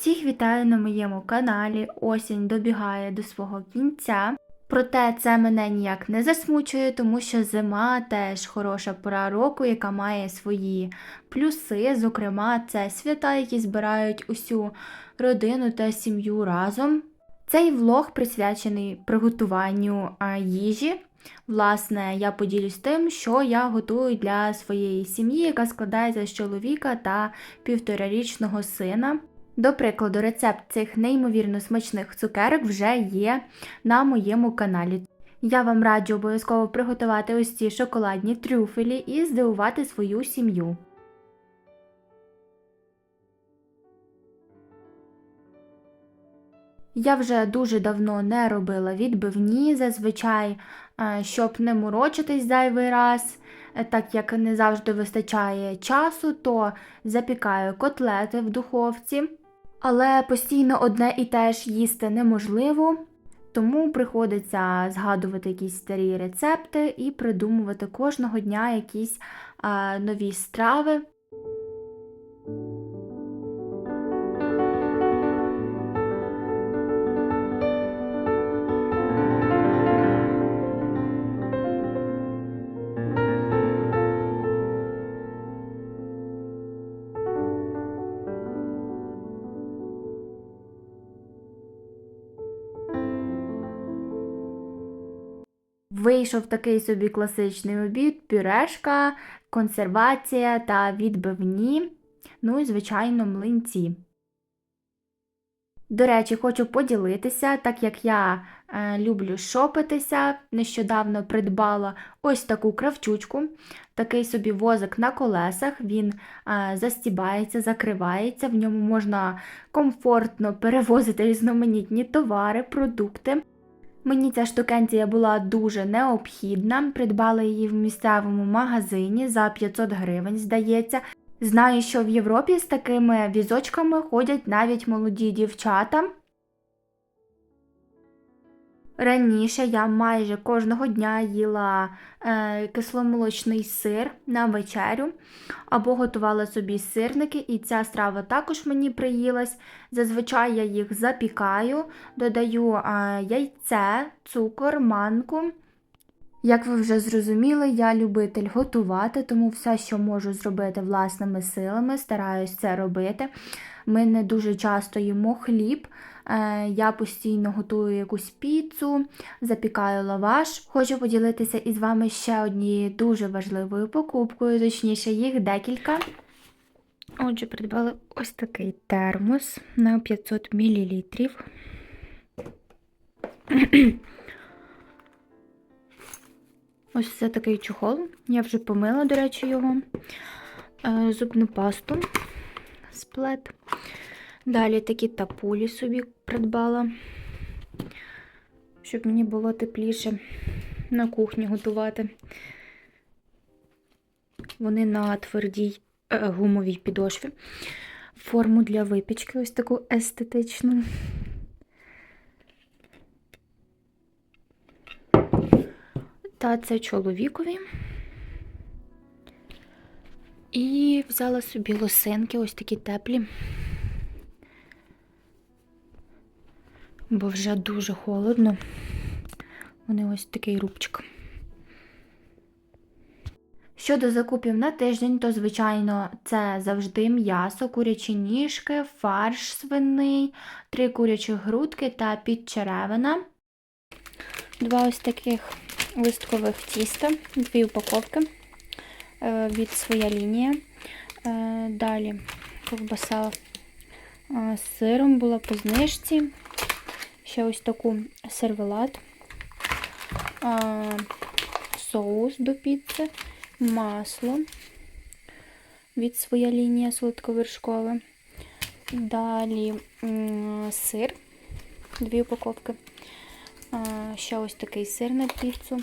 Всіх вітаю на моєму каналі. Осінь добігає до свого кінця. Проте це мене ніяк не засмучує, тому що зима теж хороша пора року, яка має свої плюси. Зокрема, це свята, які збирають усю родину та сім'ю разом. Цей влог присвячений приготуванню їжі. Власне, я поділюсь тим, що я готую для своєї сім'ї, яка складається з чоловіка та півторарічного сина. До прикладу, рецепт цих неймовірно смачних цукерок вже є на моєму каналі. Я вам раджу обов'язково приготувати ось ці шоколадні трюфелі і здивувати свою сім'ю. Я вже дуже давно не робила відбивні, зазвичай, е, щоб не морочитись зайвий раз, е, так як не завжди вистачає часу, то запікаю котлети в духовці. Але постійно одне і те ж їсти неможливо, тому приходиться згадувати якісь старі рецепти і придумувати кожного дня якісь е, нові страви. Вийшов такий собі класичний обід, пюрешка, консервація та відбивні, ну і, звичайно, млинці. До речі, хочу поділитися, так як я е, люблю шопитися, нещодавно придбала ось таку кравчучку, такий собі возик на колесах, він е, застібається, закривається, в ньому можна комфортно перевозити різноманітні товари, продукти. Мені ця штукенція була дуже необхідна. Придбала її в місцевому магазині за 500 гривень, здається. Знаю, що в Європі з такими візочками ходять навіть молоді дівчата. Раніше я майже кожного дня їла е, кисломолочний сир на вечерю або готувала собі сирники, і ця страва також мені приїлась. Зазвичай я їх запікаю, додаю е, яйце, цукор, манку. Як ви вже зрозуміли, я любитель готувати, тому все, що можу зробити власними силами, стараюсь це робити. Ми не дуже часто їмо хліб. Е, Я постійно готую якусь піцу, запікаю лаваш. Хочу поділитися із вами ще однією дуже важливою покупкою, точніше, їх декілька. Отже, придбали ось такий термос на 500 мл. Ось це такий чохол. Я вже помила, до речі, його. Е, Зубну пасту, сплет. Далі такі тапулі собі придбала, щоб мені було тепліше на кухні готувати. Вони на твердій е, гумовій підошві. Форму для випічки, ось таку естетичну. Та це чоловікові. І взяла собі лосинки, ось такі теплі. Бо вже дуже холодно. Вони ось такий рубчик. Щодо закупів на тиждень, то, звичайно, це завжди м'ясо, курячі ніжки, фарш свиний, три курячі грудки та підчеревина. Два ось таких листкових тіста, дві упаковки е, від своя лінія. Е, Далі ковбаса е, з сиром була по знижці. Ще ось таку сервелат, соус до піци, масло від своя лінія солодковершкове. Далі сир, дві упаковки. Ще ось такий сир на піцу.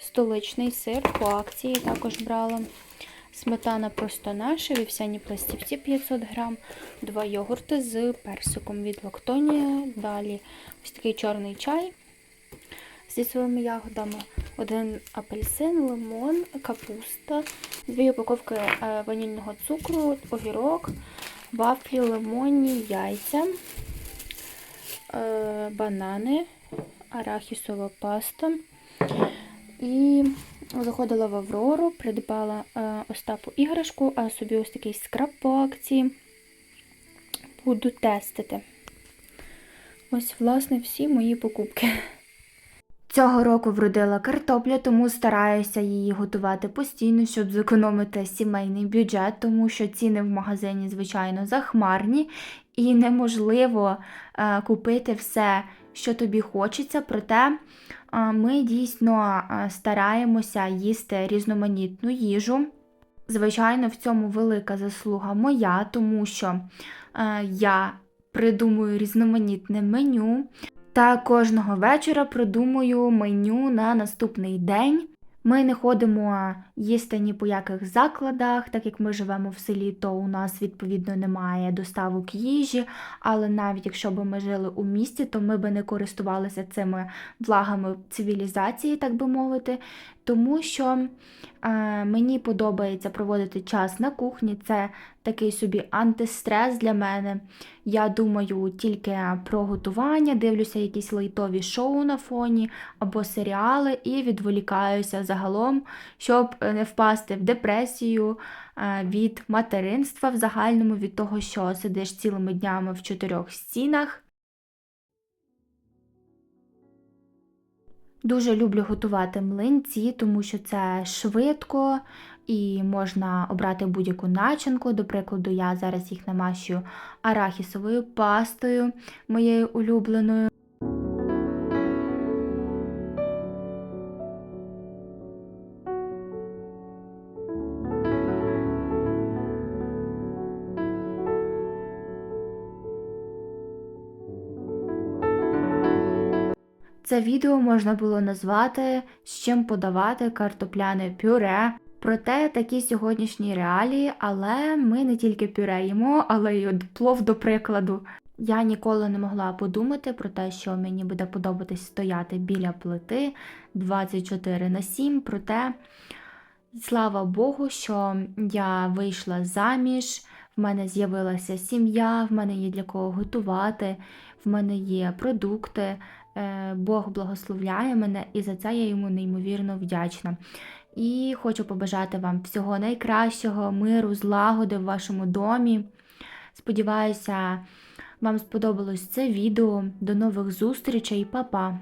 Столичний сир по акції також брала. Сметана просто наша, вівсяні пластівці 500 грам, два йогурти з персиком від Лактонія. Далі ось такий чорний чай зі своїми ягодами, один апельсин, лимон, капуста, дві упаковки е, ванільного цукру, огірок, вафлі, лимонні, яйця, е, банани, арахісова паста. І заходила в Аврору, придбала е, Остапу іграшку, а собі ось такий скраб по акції. Буду тестити. Ось, власне, всі мої покупки. Цього року вродила картопля, тому стараюся її готувати постійно, щоб зекономити сімейний бюджет, тому що ціни в магазині, звичайно, захмарні і неможливо е, купити все, що тобі хочеться. Проте е, ми дійсно е, стараємося їсти різноманітну їжу. Звичайно, в цьому велика заслуга моя, тому що е, я придумую різноманітне меню. Та кожного вечора продумую меню на наступний день. Ми не ходимо їсти ні по яких закладах, так як ми живемо в селі, то у нас відповідно немає доставок їжі. Але навіть якщо б ми жили у місті, то ми би не користувалися цими благами цивілізації, так би мовити. Тому що е, мені подобається проводити час на кухні. Це такий собі антистрес для мене. Я думаю тільки про готування, дивлюся якісь лайтові шоу на фоні або серіали і відволікаюся загалом, щоб не впасти в депресію е, від материнства в загальному, від того, що сидиш цілими днями в чотирьох стінах. Дуже люблю готувати млинці, тому що це швидко і можна обрати будь-яку начинку. До прикладу, я зараз їх намащую арахісовою пастою, моєю улюбленою. Це відео можна було назвати з чим подавати картопляне пюре. Проте такі сьогоднішні реалії, але ми не тільки пюре їмо, але й плов до прикладу. Я ніколи не могла подумати про те, що мені буде подобатись стояти біля плити 24 на 7, проте слава Богу, що я вийшла заміж, в мене з'явилася сім'я, в мене є для кого готувати, в мене є продукти. Е, Бог благословляє мене, і за це я йому неймовірно вдячна. І хочу побажати вам всього найкращого, миру, злагоди в вашому домі. Сподіваюся, вам сподобалось це відео. До нових зустрічей, Па-па!